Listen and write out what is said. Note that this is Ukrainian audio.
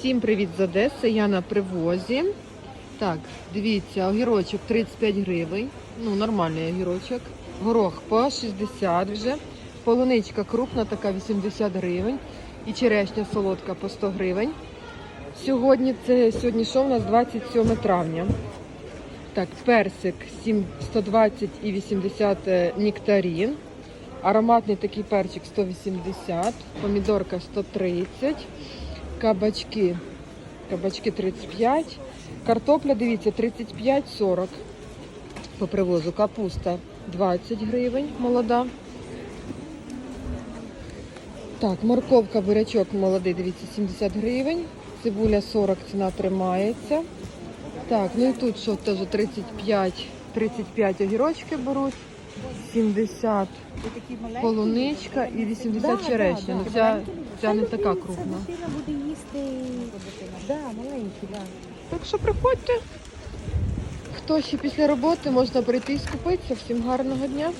Всім привіт з Одеси. Я на привозі. Так, дивіться, огірочок 35 гривень. Ну, нормальний огірочок. Горох по 60 вже. Полуничка крупна, така 80 гривень. І черешня солодка по 100 гривень. Сьогодні це сьогодні що у нас 27 травня. Так, персик 7, 120 і 80 е, нектарин. Ароматний такий перчик 180, помідорка 130, кабачки, кабачки 35, картопля, дивіться, 35-40 по привозу. Капуста 20 гривень, молода. Так, морковка, бурячок молодий, дивіться, 70 гривень. Цибуля 40, ціна тримається. Так, ну і тут що теж 35, 35 огірочки беруть, 70 полуничка і 80 черешня. Ну, ця, ця не така крупна. Дитина буде їсти. Да, маленькі, да. Так що приходьте. Хто ще після роботи можна прийти і скупитися. Всім гарного дня.